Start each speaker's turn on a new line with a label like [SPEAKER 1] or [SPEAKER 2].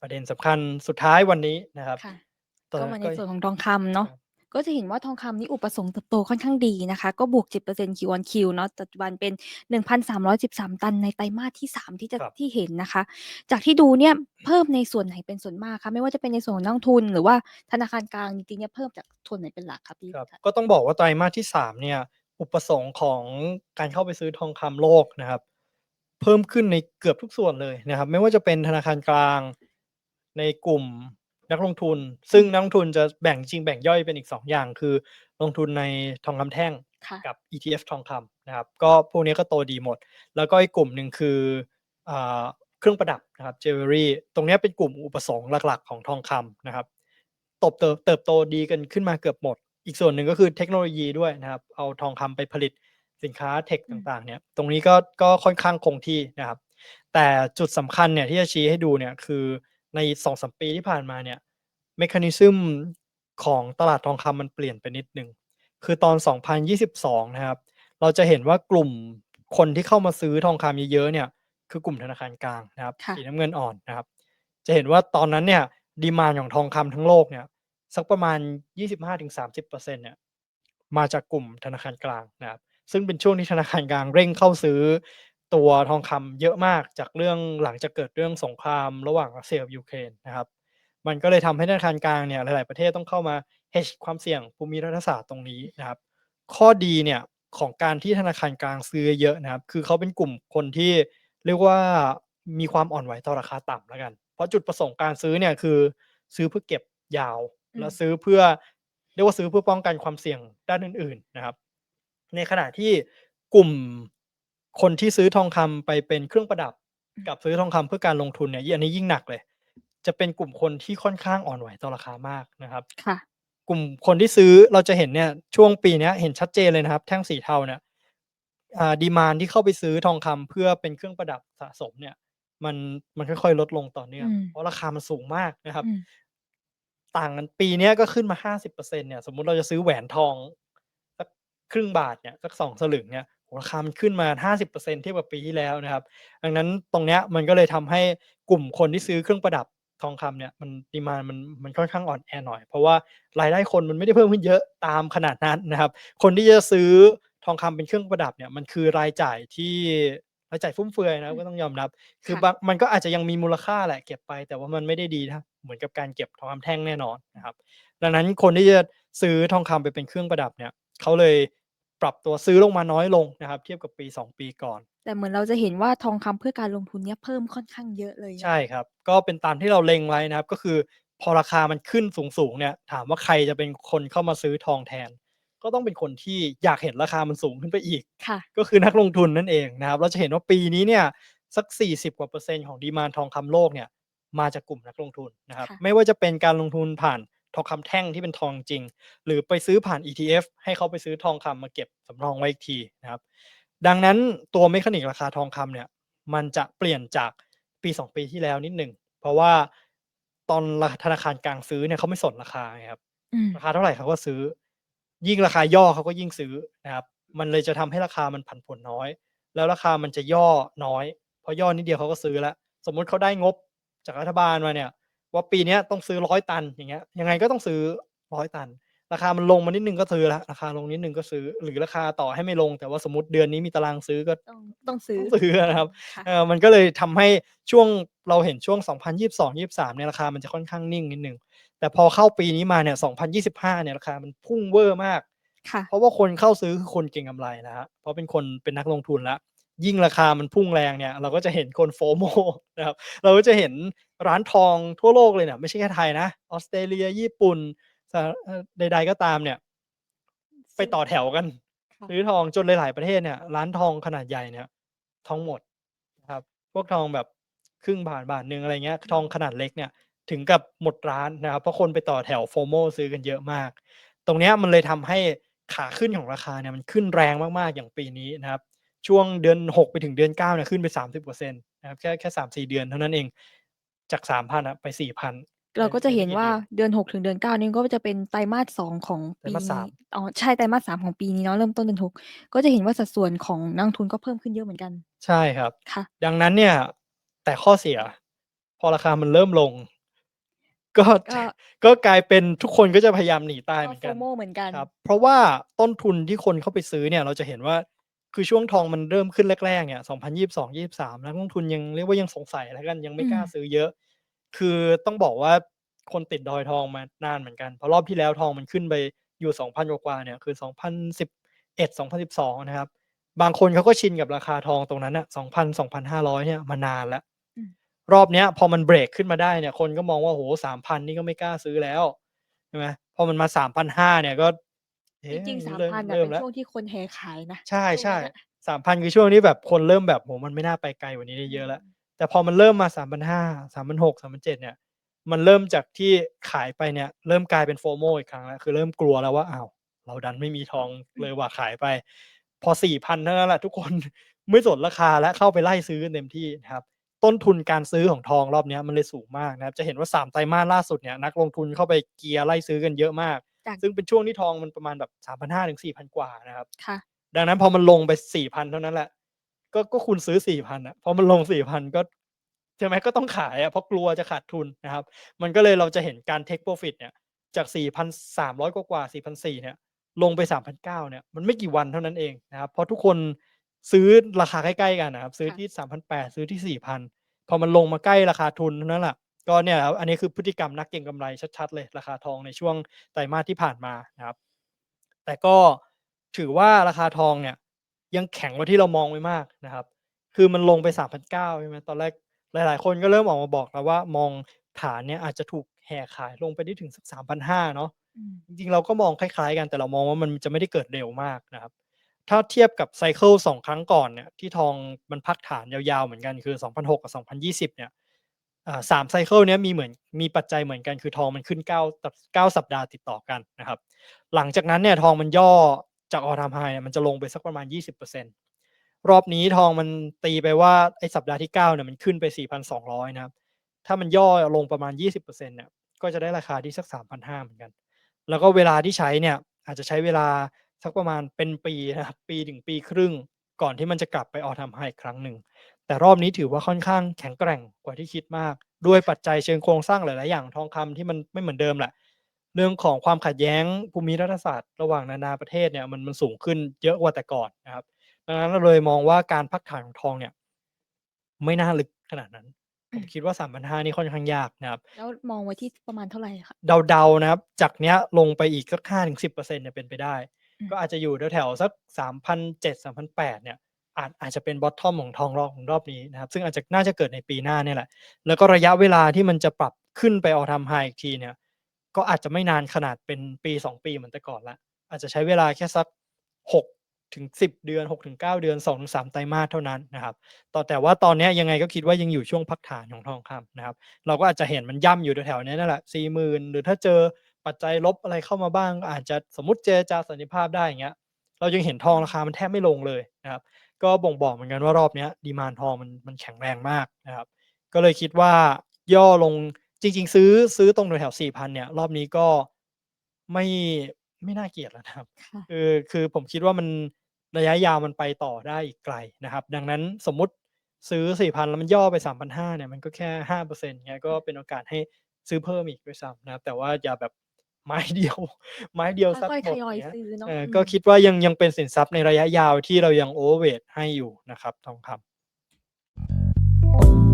[SPEAKER 1] ประเด็นสำคัญสุดท้ายวันนี้นะครับ
[SPEAKER 2] ค่ะ
[SPEAKER 1] ตอน
[SPEAKER 2] ก็
[SPEAKER 1] นั้น
[SPEAKER 2] มาใน
[SPEAKER 1] ก็
[SPEAKER 2] ส่วนของทองคำเนาะ
[SPEAKER 1] ครับ
[SPEAKER 2] ก็จะเห็นว่าทองคำนี่อุปสงค์เติบโตค่อนข้างดีนะคะ ก็บวก 10% Q on Q เนาะปัจจุบันเป็น 1,313 ตันในไตรมาสที่ 3 ที่จะ
[SPEAKER 1] ครับ
[SPEAKER 2] ที่เห็นนะคะ จากที่ดูเนี่ยเพิ่มในส่วนไหนเป็นส่วนมากคะไม่ว่าจะเป็นในส่วนของนักลงทุน หรือว่าธนาคารกลางจริงๆเนี่ยเพิ่มจากส่วนไหนเป็นหลักครับพี่
[SPEAKER 1] ครับ
[SPEAKER 2] คะ
[SPEAKER 1] ก็ต้องบอกว่าไตรมาสที่ 3 เนี่ยอุปสงค์ของการเข้าไปซื้อทองคำโลกนะครับ เพิ่มขึ้นในเกือบทุกส่วนเลยนะครับ ไม่ว่าจะเป็นธนาคารกลาง ในกลุ่มนักลงทุน ซึ่งนักลงทุนจะแบ่งจริงแบ่งย่อยเป็นอีก 2 อย่าง คือลงทุนในทองคำแท่ง
[SPEAKER 2] ค่ะ
[SPEAKER 1] กับ ETF ทองคำนะครับ ก็พวกนี้ก็โตดีหมด แล้วก็อีกกลุ่มหนึ่งคืออ่าเครื่องประดับนะครับ Jewelry ตรงเนี้ยเป็นกลุ่มอุปสงค์หลักๆ ของทองคำนะครับตบเติบเติบโตดีกันขึ้นมาเกือบหมด อีกส่วนหนึ่งก็คือเทคโนโลยีด้วยนะครับ เอาทองคำไปผลิตสินค้าเทค
[SPEAKER 2] อืม
[SPEAKER 1] ต่างๆ เนี่ย ตรงนี้ก็ก็ค่อนข้างคงที่นะครับ แต่จุดสำคัญเนี่ยที่จะชี้ให้ดูเนี่ยคือ ใน2-3ปีที่ผ่านมาเนี่ย mechanism ของตลาดทองคำมันเปลี่ยนไปนิดหนึ่งคือตอน 2022 นะครับ เราจะเห็นว่ากลุ่มคนที่เข้ามาซื้อทองคำเยอะๆเนี่ย คือกลุ่มธนาคารกลางนะครับ
[SPEAKER 2] ค่ะ
[SPEAKER 1] สีน้ำเงินอ่อนนะครับ จะเห็นว่าตอนนั้นเนี่ยดีมานด์ของทองคำทั้งโลกเนี่ยสักประมาณ 25-30%เนี่ยมาจากกลุ่มธนาคารกลางนะครับ ซึ่งเป็นช่วงที่ธนาคารกลางเร่งเข้าซื้อ ตัวทองคำเยอะมากจากเรื่องหลังจากเกิดเรื่องสงครามระหว่างรัสเซียกับยูเครนนะครับ มันก็เลยทำให้ธนาคารกลางเนี่ยหลาย ๆ ประเทศต้องเข้ามา hedge ความเสี่ยงภูมิรัฐศาสตร์ตรงนี้นะครับ ข้อดีเนี่ยของการที่ธนาคารกลางซื้อเยอะๆนะครับ คือเขาเป็นกลุ่มคนที่เรียกว่ามีความอ่อนไหวต่อราคาต่ำแล้วกัน เพราะจุดประสงค์การซื้อเนี่ยคือ ซื้อเพื่อเก็บยาว
[SPEAKER 2] อืม
[SPEAKER 1] แล้วซื้อเพื่อเรียกว่าซื้อเพื่อป้องกันความเสี่ยงด้านอื่น ๆ นะครับ ในขณะที่กลุ่ม คนที่ซื้อทองคำไปเป็นเครื่องประดับ
[SPEAKER 2] อืม
[SPEAKER 1] กับซื้อทองคำเพื่อการลงทุนเนี่ยอันนี้ยิ่งหนักเลย จะเป็นกลุ่มคนที่ค่อนข้างอ่อนไหวต่อราคามากนะครับ
[SPEAKER 2] ค่ะ
[SPEAKER 1] กลุ่มคนที่ซื้อเราจะเห็นเนี่ยช่วงปีเนี้ยเห็นชัดเจนเลยนะครับ แท่งสีเทาเนี่ยอ่าดีมานที่เข้าไปซื้อทองคำเพื่อเป็นเครื่องประดับสะสมเนี่ย มันมันค่อยๆลดลงต่อเนื่อง
[SPEAKER 2] อืม
[SPEAKER 1] เพราะราคามันสูงมากนะครับ
[SPEAKER 2] อืม
[SPEAKER 1] ต่างกันปีเนี้ยก็ขึ้นมา50%เนี่ย สมมุติเราจะซื้อแหวนทองสักครึ่งบาทเนี่ยสัก2สลึงเนี่ยโอ้โฮ ราคามันขึ้นมา 50%เทียบกับปีที่แล้วนะครับ ดังนั้นตรงเนี้ยมันก็เลยทำให้กลุ่มคนที่ซื้อเครื่องประดับทองคำเนี่ยมันดีมานด์มันมันค่อนข้างอ่อนแอหน่อย เพราะว่ารายได้คนมันไม่ได้เพิ่มขึ้นเยอะตามขนาดนั้นนะครับ คนที่จะซื้อทองคำเป็นเครื่องประดับเนี่ยมันคือรายจ่ายที่รายจ่ายฟุ่มเฟือยนะครั
[SPEAKER 2] อืม
[SPEAKER 1] บก็ต้องยอมรับ คือ
[SPEAKER 2] ค่ะ
[SPEAKER 1] บางมันก็อาจจะยังมีมูลค่าแหละเก็บไป แต่ว่ามันไม่ได้ดีเท่าเหมือนกับการเก็บทองคำแท่งแน่นอนนะครับ ดังนั้นคนที่จะซื้อทองคำไปเป็นเครื่องประดับเนี่ยเขาเลย ปรับตัวซื้อลงมาน้อยลงนะครับ เทียบกับปี 2 ปีก่อน
[SPEAKER 2] แต่เหมือนเราจะเห็นว่าทองคำเพื่อการลงทุนเนี่ยเพิ่มค่อนข้างเยอะเลย
[SPEAKER 1] ใช่
[SPEAKER 2] นะคะ
[SPEAKER 1] ครับ ก็เป็นตามที่เราเล็งไว้นะครับ ก็คือพอราคามันขึ้นสูงๆเนี่ย ถามว่าใครจะเป็นคนเข้ามาซื้อทองแทน ก็ต้องเป็นคนที่อยากเห็นราคามันสูงขึ้นไปอีก
[SPEAKER 2] ค่ะ
[SPEAKER 1] ก็คือนักลงทุนนั่นเองนะครับ เราจะเห็นว่าปีนี้เนี่ยสัก 40 กว่าเปอร์เซ็นต์ของดีมานด์ทองคำโลกเนี่ยมาจากกลุ่มนักลงทุนนะครับ
[SPEAKER 2] ค่ะ
[SPEAKER 1] ไม่ว่าจะเป็นการลงทุนผ่าน ทองคำแท่งที่เป็นทองจริง หรือไปซื้อผ่าน ETF ให้เขาไปซื้อทองคำมาเก็บสำรองไว้อีกทีนะครับ ดังนั้นตัว mechanic ราคาทองคำเนี่ยมันจะเปลี่ยนจากปี 2 ปีที่แล้วนิดหนึ่งเพราะว่าตอนราธนาคารกลางซื้อเนี่ยเขาไม่สนราคาไงครับ
[SPEAKER 2] อืม
[SPEAKER 1] ราคาเท่าไรเขาก็ซื้อ ยิ่งราคาย่อเขาก็ยิ่งซื้อนะครับ มันเลยจะทำให้ราคามันผันผวนน้อย แล้วราคามันจะย่อน้อยพอย่อนิดเดียวเขาก็ซื้อแล้ว สมมุติเขาได้งบจากรัฐบาลมาเนี่ย ว่าปีเนี้ยต้องซื้อ100ตันอย่างเงี้ยยังไงก็ต้องซื้อ100ตัน ราคามันลงมานิดหนึ่งก็ซื้อแล้วราคาลงนิดหนึ่งก็ซื้อหรือราคาต่อให้ไม่ลง แต่ว่าสมมุติเดือนนี้มีตารางซื้อก็
[SPEAKER 2] ต้องต้องซื้อ
[SPEAKER 1] ต้องซื้ออะนะครับ
[SPEAKER 2] ค่ะ
[SPEAKER 1] เออมันก็เลยทำให้ช่วงเราเห็นช่วง 2022-23เนี่ยราคามันจะค่อนข้างนิ่งนิดหนึ่งแต่พอเข้าปีนี้มาเนี่ย 2025 เนี่ยราคามันพุ่งเวอร์มาก
[SPEAKER 2] ค่ะ
[SPEAKER 1] เพราะว่าคนเข้าซื้อคือคนเก็งกำไรนะครับเพราะเป็นคนเป็นนักลงทุนแล้ว ยิ่งราคามันพุ่งแรงเนี่ยเราก็จะเห็นคน FOMO นะครับเราก็จะเห็นร้านทองทั่วโลกเลยเนี่ยไม่ใช่แค่ไทยนะออสเตรเลียญี่ปุ่นสหเอ่อใด ๆ ก็ตามเนี่ย ไปต่อแถวกัน
[SPEAKER 2] ค่ะ
[SPEAKER 1] ซื้อทองจนหลายๆประเทศเนี่ย ร้านทองขนาดใหญ่เนี่ยทองหมดนะครับ พวกทองแบบครึ่งบาทบาทหนึ่งอะไรเงี้ยทองขนาดเล็กเนี่ยถึงกับหมดร้านนะครับ เพราะคนไปต่อแถว FOMO ซื้อกันเยอะมาก ตรงเนี้ยมันเลยทำให้ขาขึ้นของราคาเนี่ยมันขึ้นแรงมากๆอย่างปีนี้นะครับ ช่วงเดือน 6 ไปถึงเดือน9เนี่ยขึ้นไป 30%นะครับแค่แค่3-4เดือนเท่านั้นเองจาก3,000อะไป4,000
[SPEAKER 2] เราก็จะเห็น
[SPEAKER 1] ใน
[SPEAKER 2] ว่า
[SPEAKER 1] ไม่กี่
[SPEAKER 2] เดือน 6 ถึงเดือน 9 นี่ก็จะเป็นไตรมาส2ของ
[SPEAKER 1] ไตร
[SPEAKER 2] ปี
[SPEAKER 1] มาส
[SPEAKER 2] นี้
[SPEAKER 1] 3
[SPEAKER 2] อ๋อใช่ไตรมาส3ของปีนี้เนาะเริ่มต้นเดือน6ก็จะเห็นว่าสัดส่วนของนักลงทุนก็เพิ่มขึ้นเยอะเหมือนกัน
[SPEAKER 1] ใช่ครับ
[SPEAKER 2] ค่ะ
[SPEAKER 1] ดังนั้นเนี่ย แต่ข้อเสีย พอราคามันเริ่มลง ก็
[SPEAKER 2] ก็
[SPEAKER 1] ก็กลายเป็นทุกคนก็จะพยายามหนีตาย
[SPEAKER 2] ก็
[SPEAKER 1] เหมือน
[SPEAKER 2] โฟ
[SPEAKER 1] กัน
[SPEAKER 2] โมเหมือนกัน
[SPEAKER 1] ครับ เพราะว่าต้นทุนที่คนเข้าไปซื้อเนี่ย เราจะเห็นว่า คือช่วงทองมันเริ่มขึ้นแรกๆเนี่ย2022-23นักลงทุนยังเรียกว่ายังสงสัยแล้วกันยังไม่กล้า
[SPEAKER 2] อืม
[SPEAKER 1] ซื้อเยอะ คือต้องบอกว่าคนติดดอยทองมานานเหมือนกันเพราะรอบที่แล้วทองมันขึ้นไปอยู่2,000กว่าๆเนี่ยคือ2011 2012นะครับ บางคนเขาก็ชินกับราคาทองตรงนั้นน่ะ2,000 2,500เนี่ยมานานแล้ว
[SPEAKER 2] อืม
[SPEAKER 1] รอบเนี้ย พอมันเบรกขึ้นมาได้เนี่ย คนก็มองว่าโอ้โฮ3,000นี่ก็ไม่กล้าซื้อแล้วใช่ไหมพอมันมา3,500เนี่ยก็ เอ๊ะ
[SPEAKER 2] จริง
[SPEAKER 1] เริ่ม
[SPEAKER 2] ๆ3,000น่ะ
[SPEAKER 1] เริ่
[SPEAKER 2] เป็
[SPEAKER 1] ม
[SPEAKER 2] น
[SPEAKER 1] แล้ว
[SPEAKER 2] ช่วงที่คนแห่ขายนะ
[SPEAKER 1] ใช่
[SPEAKER 2] ช่วงนั้นน่ะ
[SPEAKER 1] ๆ 3,000 คือช่วงที่แบบคนเริ่มแบบ โอ้โฮ มันไม่น่าไปไกลกว่านี้ได้เยอะแล้วแต่พอมันเริ่มมา 3,500 3,600 3,700 เนี่ย มันเริ่มจากที่ขายไปเนี่ย เริ่มกลายเป็น FOMO อีกครั้งแล้ว คือเริ่มกลัวแล้วว่า อ้าว เราดันไม่มีทอง
[SPEAKER 2] อื
[SPEAKER 1] เล
[SPEAKER 2] ม
[SPEAKER 1] ยว่ะ ขายไป พอ 4,000 เท่านั้นแหละ ทุกคน ไม่สนราคาแล้ว เข้าไปไล่ซื้อกันเต็มที่นะครับ ต้นทุนการซื้อของทองรอบเนี้ยมันเลยสูงมากนะครับ จะเห็นว่า 3 ไตรมาสล่าสุดเนี่ย นักลงทุนเข้าไปเกียร์ไล่ซื้อกันเยอะมาก
[SPEAKER 2] จาก
[SPEAKER 1] ซึ่งเป็นช่วงที่ทองมันประมาณแบบ3,500ถึง4,000กว่านะครับ
[SPEAKER 2] ค่ะ
[SPEAKER 1] ดังนั้นพอมันลงไป4,000เท่านั้นแหละ ก็ก็คุณซื้อ4,000อะพอมันลง4,000ก็ใช่ไหมก็ต้องขายอะเพราะกลัวจะขาดทุนนะครับ มันก็เลยเราจะเห็นการ take profit เนี่ยจาก 4,300 กว่าๆ4,400เนี่ยลงไป3,900เนี่ยมันไม่กี่วันเท่านั้นเองนะครับเพราะทุกคนซื้อราคาใกล้ๆกันน่ะครับ ซื้อ
[SPEAKER 2] ค่ะ
[SPEAKER 1] ที่ 3,800 ซื้อที่ 4,000 พอมันลงมาใกล้ราคาทุนเท่านั้นแหละ ก็เนี่ยครับอันนี้คือพฤติกรรมนักเก็งกำไรชัดๆเลยราคาทองในช่วงไตรมาสที่ผ่านมานะครับ แต่ก็ถือว่าราคาทองเนี่ยยังแข็งกว่าที่เรามองไว้มากนะครับ คือมันลงไป3,900ใช่ไหมตอนแรกหลาย ๆ คนก็เริ่มออกมาบอกแล้วว่ามองฐานเนี่ยอาจจะถูกแห่ขายลงไปได้ถึงสัก3,500เนาะ
[SPEAKER 2] อืม
[SPEAKER 1] จริงๆเราก็มองคล้าย ๆ กันแต่เรามองว่ามันจะไม่ได้เกิดเร็วมากนะครับ ถ้าเทียบกับไซเกิล2ครั้งก่อนเนี่ยที่ทองมันพักฐานยาวๆเหมือนกันคือ 2006 กับ 2020 เนี่ย อ่า3ไซเกิลเนี้ยมีเหมือนมีปัจจัยเหมือนกันคือทองมันขึ้น9ตับ9สัปดาห์ติดต่อกันนะครับ หลังจากนั้นเนี่ยทองมันย่อจาก All Time High เนี่ยมันจะลงไปสักประมาณ 20%รอบนี้ทองมันตีไปว่าไอ้สัปดาห์ที่9เนี่ยมันขึ้นไป 4,200 นะครับ ถ้ามันย่อลงประมาณ 20%เนี่ยก็จะได้ราคาที่สัก 3,500 เหมือนกัน แล้วก็เวลาที่ใช้เนี่ยอาจจะใช้เวลาสักประมาณเป็นปีนะครับปีถึงปีครึ่งก่อนที่มันจะกลับไป All Time High อีกครั้งหนึ่ง แต่รอบนี้ถือว่าค่อนข้างแข็งแกร่งกว่าที่คิดมาก ด้วยปัจจัยเชิงโครงสร้างหลาย ๆ อย่างทองคำที่มันไม่เหมือนเดิมแหละเรื่องของความขัดแย้งภูมิรัฐศาสตร์ระหว่างนานาประเทศเนี่ยมันมันสูงขึ้นเยอะกว่าแต่ก่อนนะครับดังนั้นเราเลยมองว่าการพักฐานของทองเนี่ย ไม่น่าลึกขนาดนั้นผ
[SPEAKER 2] อื
[SPEAKER 1] ม
[SPEAKER 2] ม
[SPEAKER 1] คิดว่า3,500นี่ค่อนข้างยากนะครับ
[SPEAKER 2] แล้วมองไว้ที่ประมาณเท่าไรคะ?
[SPEAKER 1] เดาๆนะครับ จากเนี้ยลงไปอีกสัก5-10%เนี่ยเป็นไปได้
[SPEAKER 2] อืม
[SPEAKER 1] ก็อาจจะอยู่แถวๆสัก3,700 3,800เนี่ย อาจอาจจะเป็นบอตทอมของทองรอบของรอบนี้นะครับซึ่งอาจจะน่าจะเกิดในปีหน้าเนี่ยแหละ แล้วก็ระยะเวลาที่มันจะปรับขึ้นไป All Time High อีกทีเนี่ยก็อาจจะไม่นานขนาดเป็นปี 2 ปีเหมือนแต่ก่อนล้วอาจจะใช้เวลาแค่สัก6-10 เดือน6-9เดือน2-3ไตรมาสเท่านั้นนะครับต่อแต่ว่าตอนนี้ยังไงก็คิดว่ายังอยู่ช่วงพักฐานของทองคำนะครับ เราก็อาจจะเห็นมันย่ำอยู่แถวๆนี้นั่นแหละ40,000หรือถ้าเจอปัจจัยลบอะไรเข้ามาบ้าง อาจจะสมมติเจรจาสันติภาพได้อย่างเงี้ยเรายังเห็นทองราคามันแทบไม่ลงเลยนะครับ ก็บ่งบอกเหมือนกันว่ารอบเนี้ยดีมานด์ทองมันมันแข็งแรงมากนะครับ ก็เลยคิดว่าย่อลงจริง ๆ ซื้อซื้อตรงแถวๆ4,000เนี่ย รอบนี้ก็ไม่ไม่น่าเกลียดแล้วนะครับ
[SPEAKER 2] ค่ะ
[SPEAKER 1] คือคือผมคิดว่ามันระยะยาวมันไปต่อได้อีกไกลนะครับ ดังนั้นสมมุติซื้อ4,000แล้วมันย่อไป3,500เนี่ยมันก็แค่5%เงี้ยก็เป็นโอกาสให้ซื้อเพิ่มอีกด้วยซ้ำนะครับแต่ว่าอย่าแบบ ไม้เดียว ไม้เดียว
[SPEAKER 2] สัก
[SPEAKER 1] หมดก็คิดว่ายังยังเป็นสินทรัพย์ในระยะยาวที่เรายังโอเวอร์เวทให้อยู่นะครับทองคำ